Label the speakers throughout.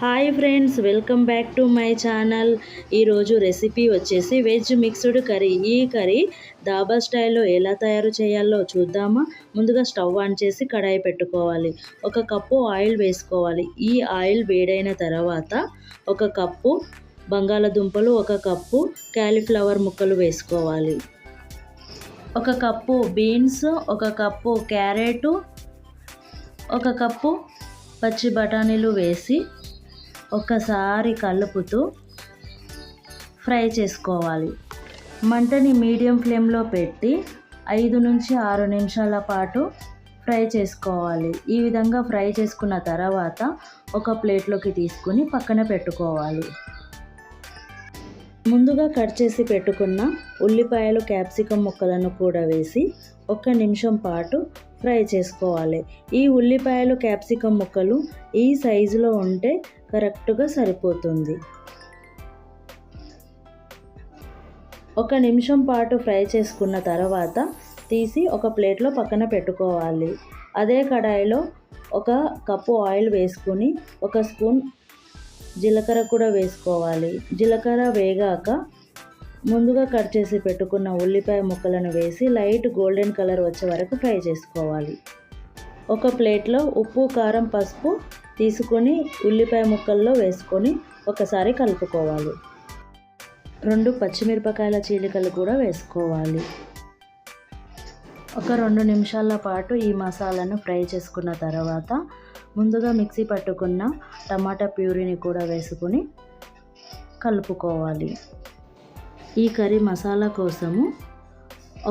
Speaker 1: hi friends welcome back to my channel ఈరోజు recipe వచ్చేసి veg mixed curry ఈ curry dhaba స్టైల్లో ఎలా తయారు చేయాలో చూద్దామా ముందుగా స్టవ్ ఆన్ చేసి కడాయి పెట్టుకోవాలి ఒక కప్పు ఆయిల్ వేసుకోవాలి ఈ ఆయిల్ వేడైన తర్వాత ఒక కప్పు బంగాళదుంపలు ఒక కప్పు క్యాలీఫ్లవర్ ముక్కలు వేసుకోవాలి ఒక కప్పు బీన్స్ ఒక కప్పు క్యారెటు ఒక కప్పు పచ్చి బఠానీలు వేసి ఒకసారి కలుపుతూ ఫ్రై చేసుకోవాలి మంటని మీడియం ఫ్లేమ్లో పెట్టి ఐదు నుంచి ఆరు నిమిషాల పాటు ఫ్రై చేసుకోవాలి ఈ విధంగా ఫ్రై చేసుకున్న తర్వాత ఒక ప్లేట్లోకి తీసుకుని పక్కన పెట్టుకోవాలి ముందుగా కట్ చేసి పెట్టుకున్న ఉల్లిపాయలు క్యాప్సికం ముక్కలను కూడా వేసి ఒక నిమిషం పాటు ఫ్రై చేసుకోవాలి ఈ ఉల్లిపాయలు క్యాప్సికం ముక్కలు ఈ సైజులో ఉంటే కరెక్ట్గా సరిపోతుంది ఒక నిమిషం పాటు ఫ్రై చేసుకున్న తర్వాత తీసి ఒక ప్లేట్లో పక్కన పెట్టుకోవాలి అదే కడాయిలో ఒక కప్పు ఆయిల్ వేసుకుని ఒక స్పూన్ జీలకర్ర కూడా వేసుకోవాలి జీలకర్ర వేగాక ముందుగా కట్ చేసి పెట్టుకున్న ఉల్లిపాయ ముక్కలను వేసి లైట్ గోల్డెన్ కలర్ వచ్చే వరకు ఫ్రై చేసుకోవాలి ఒక ప్లేట్లో ఉప్పు కారం పసుపు తీసుకొని ఉల్లిపాయ ముక్కల్లో వేసుకొని ఒకసారి కలుపుకోవాలి రెండు పచ్చిమిరపకాయల చీలికలు కూడా వేసుకోవాలి ఒక రెండు నిమిషాల పాటు ఈ మసాలాను ఫ్రై చేసుకున్న తర్వాత ముందుగా మిక్సీ పట్టుకున్న టమాటా ప్యూరీని కూడా వేసుకొని కలుపుకోవాలి ఈ కర్రీ మసాలా కోసము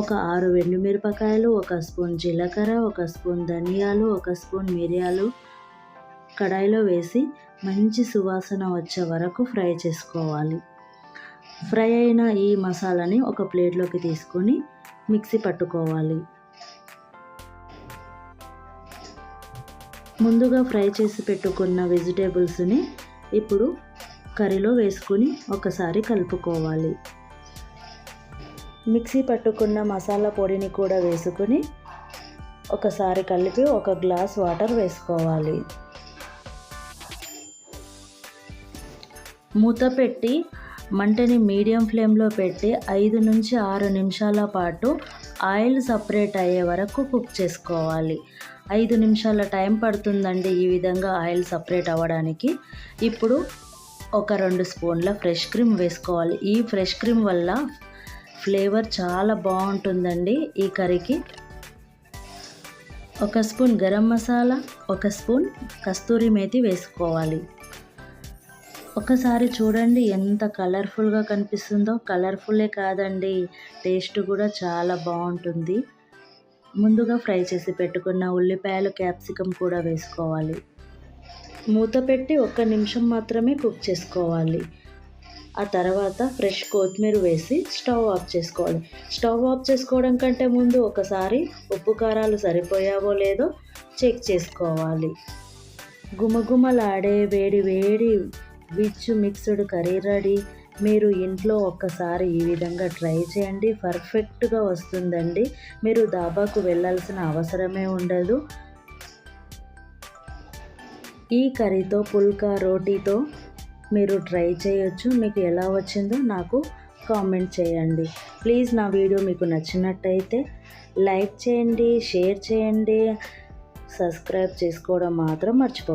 Speaker 1: ఒక ఆరు మిరపకాయలు ఒక స్పూన్ జీలకర్ర ఒక స్పూన్ ధనియాలు ఒక స్పూన్ మిరియాలు కడాయిలో వేసి మంచి సువాసన వచ్చే వరకు ఫ్రై చేసుకోవాలి ఫ్రై అయిన ఈ మసాలాని ఒక ప్లేట్లోకి తీసుకొని మిక్సీ పట్టుకోవాలి ముందుగా ఫ్రై చేసి పెట్టుకున్న వెజిటేబుల్స్ని ఇప్పుడు కర్రీలో వేసుకుని ఒకసారి కలుపుకోవాలి మిక్సీ పట్టుకున్న మసాలా పొడిని కూడా వేసుకుని ఒకసారి కలిపి ఒక గ్లాస్ వాటర్ వేసుకోవాలి మూత పెట్టి మంటని మీడియం ఫ్లేమ్లో పెట్టి ఐదు నుంచి ఆరు నిమిషాల పాటు ఆయిల్ సపరేట్ అయ్యే వరకు కుక్ చేసుకోవాలి ఐదు నిమిషాల టైం పడుతుందండి ఈ విధంగా ఆయిల్ సపరేట్ అవ్వడానికి ఇప్పుడు ఒక రెండు స్పూన్ల ఫ్రెష్ క్రీమ్ వేసుకోవాలి ఈ ఫ్రెష్ క్రీమ్ వల్ల ఫ్లేవర్ చాలా బాగుంటుందండి ఈ కర్రీకి ఒక స్పూన్ గరం మసాలా ఒక స్పూన్ కస్తూరి మేతి వేసుకోవాలి ఒకసారి చూడండి ఎంత కలర్ఫుల్గా కనిపిస్తుందో కలర్ఫుల్లే కాదండి టేస్ట్ కూడా చాలా బాగుంటుంది ముందుగా ఫ్రై చేసి పెట్టుకున్న ఉల్లిపాయలు క్యాప్సికమ్ కూడా వేసుకోవాలి మూత పెట్టి ఒక్క నిమిషం మాత్రమే కుక్ చేసుకోవాలి ఆ తర్వాత ఫ్రెష్ కొత్తిమీర వేసి స్టవ్ ఆఫ్ చేసుకోవాలి స్టవ్ ఆఫ్ చేసుకోవడం కంటే ముందు ఒకసారి ఉప్పు కారాలు సరిపోయావో లేదో చెక్ చేసుకోవాలి గుమగుమలాడే వేడి వేడి విచ్ మిక్స్డ్ కర్రీ రెడీ మీరు ఇంట్లో ఒక్కసారి ఈ విధంగా ట్రై చేయండి పర్ఫెక్ట్గా వస్తుందండి మీరు దాబాకు వెళ్ళాల్సిన అవసరమే ఉండదు ఈ కర్రీతో పుల్కా రోటీతో మీరు ట్రై చేయొచ్చు మీకు ఎలా వచ్చిందో నాకు కామెంట్ చేయండి ప్లీజ్ నా వీడియో మీకు నచ్చినట్టయితే లైక్ చేయండి షేర్ చేయండి సబ్స్క్రైబ్ చేసుకోవడం మాత్రం మర్చిపో